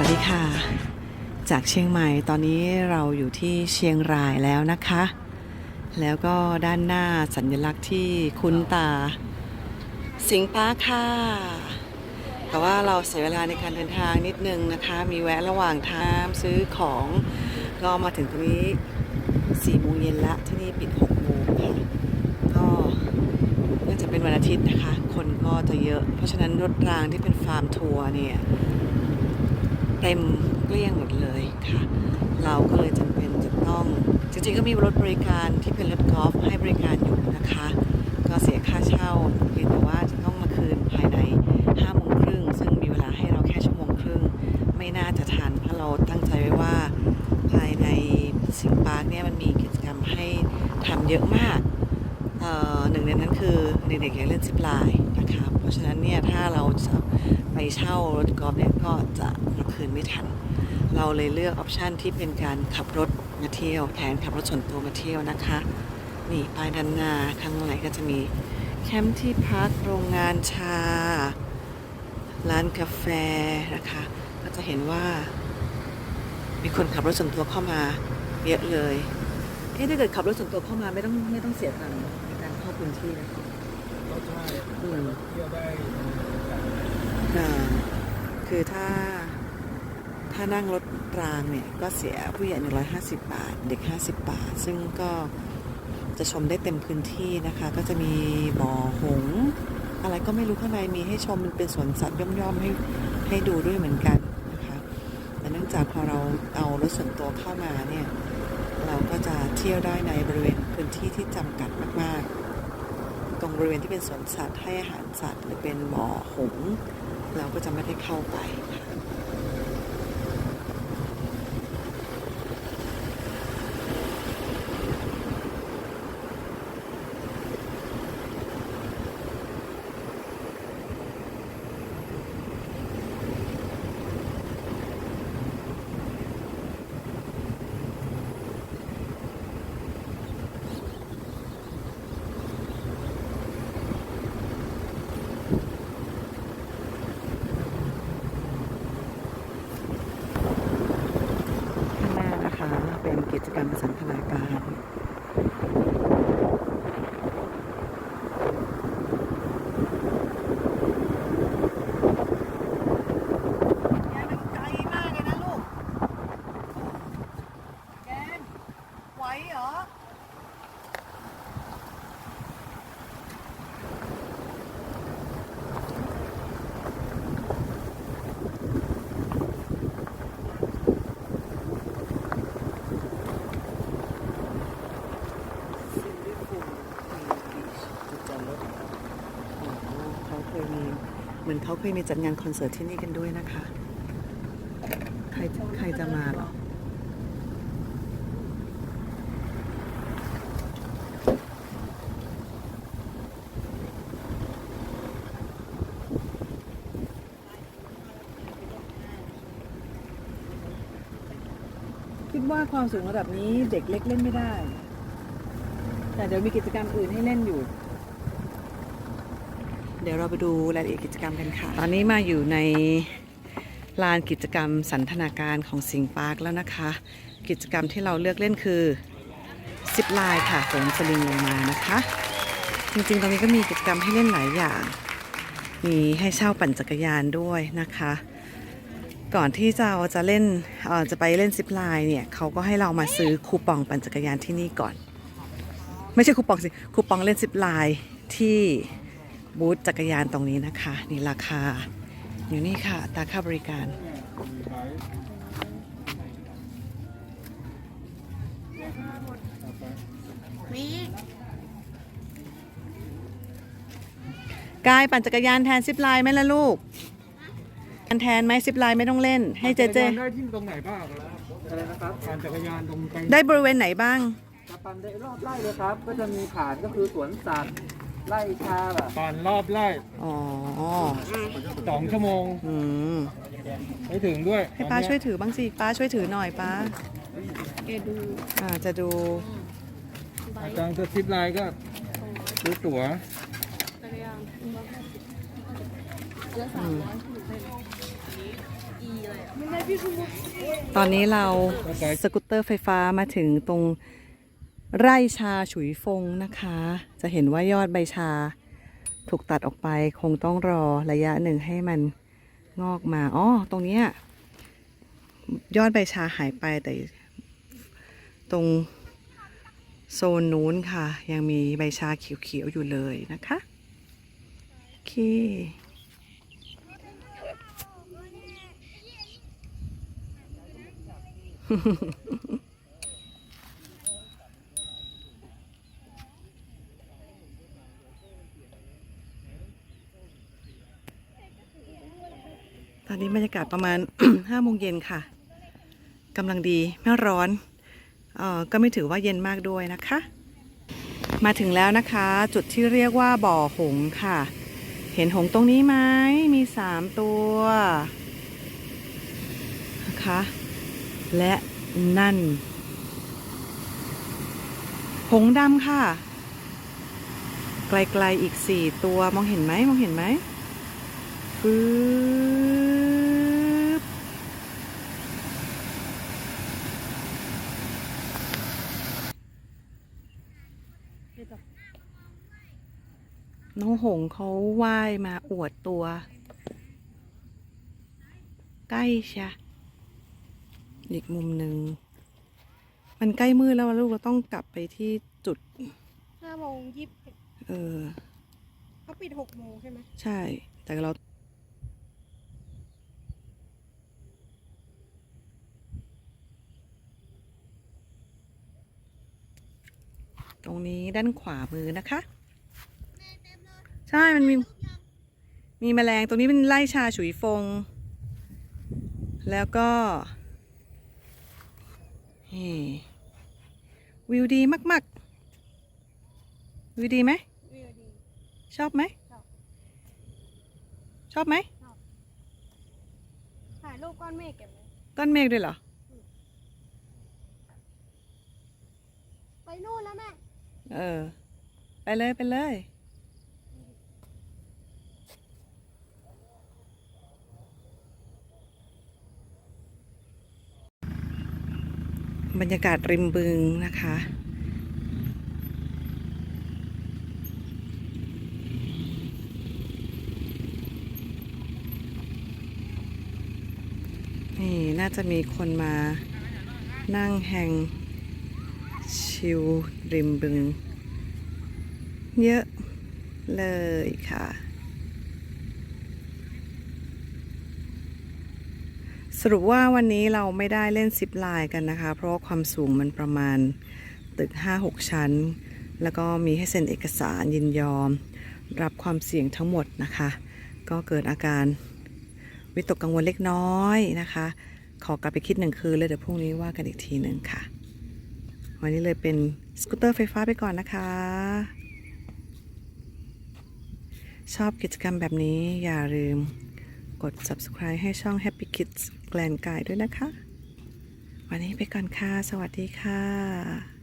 วัสดีค่ะ จากเชียงใหม่ตอนนี้เราอยู่ที่เชียงรายแล้วนะคะ แล้วก็ด้านหน้าสัญลักษณ์ที่คุ้นตา สิงห์ปาร์คค่ะ แต่ว่าเราเสียเวลาในการเดินทางนิดนึงนะคะ มีแวะระหว่างทางซื้อของก็มาถึงตรงนี้4โมงเย็นละที่นี่ปิด6โมงค่ะก็เนื่องจากเป็นวันอาทิตย์นะคะ คนก็จะเยอะ เพราะฉะนั้นรถรางที่เป็นฟาร์มทัวร์เนี่ย เต็มเกลี้ยงหมดเลยค่ะ เราก็เลยจำเป็นจะต้องจริงๆก็มีรถบริการที่เป็นรถกอล์ฟให้บริการอยู่นะคะ ก็เสียค่าเช่าเพียงแต่ว่าจะต้องมาคืนภายใน5โมงครึ่งซึ่งมีเวลาให้เราแค่ชั่วโมงครึ่ง ไม่น่าจะทันเพราะเราตั้งใจไว้ว่า ภายในสิงปาร์คเนี่ยมันมีกิจกรรมให้ทำเยอะมากหนึ่งในนั้นคือเด็กๆอยากเล่นซิปไลน์นะคะ เพราะฉะนั้นเนี่ยถ้าเราจะไปเช่ารถกอล์ฟเนี่ยก็จะ ทัน เราเลยเลือกออปชันที่เป็นการขับรถมาเที่ยวแทนขับรถส่วนตัวมาเที่ยวนะคะนี่ป้ายด้านหน้าข้างในก็จะมีแคมป์ที่พักโรงงานชา ร้านกาแฟนะคะ ก็จะเห็นว่า มีคนขับรถส่วนตัวเข้ามาเยอะเลยเอ๊ะถ้าเกิดขับรถส่วนตัวเข้ามาไม่ต้องไม่ต้องเสียตังค์ในการเข้าพื้นที่นะคะก็ใช่อืมเที่ยวได้อ่าคือถ้า ถ้านั่งรถรางเนี่ยก็เสียผู้ใหญ่ 150 บาท เด็ก 50 บาท ซึ่งก็จะชมได้เต็มพื้นที่นะคะ ก็จะมีบ่อหงส์อะไรก็ไม่รู้ข้างในมีให้ชมมันเป็นสวนสัตว์ย่อมๆให้ให้ดูด้วยเหมือนกันนะคะแต่เนื่องจากพอเราเอารถส่วนตัวเข้ามาเนี่ยเราก็จะเที่ยวได้ในบริเวณพื้นที่ที่จำกัดมากๆ ตรงบริเวณที่เป็นสวนสัตว์ให้อาหารสัตว์หรือเป็นบ่อหงส์เราก็จะไม่ได้เข้าไปค่ะ ข้างหน้านะคะเป็นกิจกรรมสันทนาการ ยายมันไกลมากเลยนะลูก แกนไหวเหรอ ซิลลิฟูบีชจุดจอดรถโอ้โหเขาเคยมี เขาเคยมีจัดงานคอนเสิร์ตที่นี่กันด้วยนะคะ ใครใครจะมาหรอคิดว่าความสูงระดับนี้เด็กเล็กเล่นไม่ได้ แต่เดี๋ยวมีกิจกรรมอื่นให้เล่นอยู่ เดี๋ยวเราไปดูรายละเอียดกิจกรรมกันค่ะ ตอนนี้มาอยู่ในลานกิจกรรมสันทนาการของสิงห์ปาร์คแล้วนะคะ กิจกรรมที่เราเลือกเล่นคือซิปลน์ค่ะโหนสลิงลงมานะคะ จริงๆ ตรงนี้ก็มีกิจกรรมให้เล่นหลายอย่าง มีให้เช่าปั่นจักรยานด้วยนะคะ ก่อนที่จะเราจะเล่นจะไปเล่นซิปลน์เนี่ยเขาก็ให้เรามาซื้อคูปองปั่นจักรยานที่นี่ก่อน ไม่ใช่คูปองสิคูปองเล่นซิปลน์ที่ บูธจักรยานตรงนี้นะคะ นี่ราคา อยู่นี่ค่ะอัตราค่าบริการ กายปั่นจักรยานแทนซิปไลน์ไหมล่ะลูกแทนไหมซิปไลน์ไม่ต้องเล่น ให้เจเจปั่นจักรยานได้ที่ตรงไหนบ้างอะไรนะครับปั่นจักรยานตรงไปได้บริเวณไหนบ้าง จะปั่นได้รอบไร่เลยครับ ก็จะมีฐานก็คือสวนสัตว์ ไร่ชาแบบปั่นรอบไร่อ๋อ สองชั่วโมงอืม ไม่ถึงด้วยให้ป้าช่วยถือบ้างสิ ป้าช่วยถือหน่อยป้า แกดูอ่า จะดูใบอาจารย์จะซิปไลน์ก็ซื้อตั๋วจักรยานแล้วสามร้อยถูกเลยตอนนี้เราสกูตเตอร์ไฟฟ้ามาถึงตรง ไร่ชาฉุยฟงนะคะ จะเห็นว่ายอดใบชา ถูกตัดออกไปคงต้องรอระยะหนึ่งให้มันงอกมาอ๋อตรงนี้ยอดใบชาหายไปแต่ตรงโซนนู้นค่ะ ยังมีใบชาเขียวๆอยู่เลยนะคะโอเคต อนนี้บรรยากาศประมาณห้าโมงเย็นค่ะกำลังดีไม่ร้อนออก็ไม่ถือว่าเย็นมากด้วยนะคะ มาถึงแล้วนะคะ จุดที่เรียกว่าบ่อหงค่ะ เห็นหงตรงนี้ไหมมีสามตัวนะคะและนั่น หงดำค่ะ ไกลๆอีกสี่ตัวมองเห็นไหมมองเห็นไหมปึ๊ น้องหงส์เขาว่ายมาอวดตัว ใกล้ชะอีกมุมหนึ่ง มันใกล้มืดแล้วอะลูกเราต้องกลับไปที่จุดห้าโมงยี่สิบเออเขาปิดหกโมงใช่ไหมใช่ แต่เราตรงนี้ด้านขวามือนะคะ ใช่มันมี มีแมลงตรงนี้เป็นไล่ชาฉุยฟง แล้วก็นี่วิวดีมาก ๆ วิวดีไหมวิวดีชอบไหมชอบชอบไหมถ่ายรูปก้อนเมฆเก็บไว้ก้อนเมฆด้วยเหรอ ไปนู่นแล้วแม่ เออ ไปเลย ไปเลย บรรยากาศริมบึงนะคะ นี่น่าจะมีคนมานั่งแหงชิลริมบึง เยอะเลยค่ะ สรุปว่าวันนี้เราไม่ได้เล่นซิปไลน์กันนะคะ เพราะความสูงมันประมาณตึก 5-6 ชั้น แล้วก็มีให้เซ็นเอกสารยินยอม รับความเสี่ยงทั้งหมดนะคะ ก็เกิดอาการวิตกกังวลเล็กน้อยนะคะ ขอกลับไปคิดหนึ่งคืนเลยเดี๋ยวพรุ่งนี้ว่ากันอีกทีหนึ่งค่ะ วันนี้เลยเป็นสกูตเตอร์ไฟฟ้าไปก่อนนะคะ ชอบกิจกรรมแบบนี้อย่าลืม กด subscribe ให้ช่อง Happy Kids แกลนกายด้วยนะคะ วันนี้ไปก่อนค่ะ สวัสดีค่ะ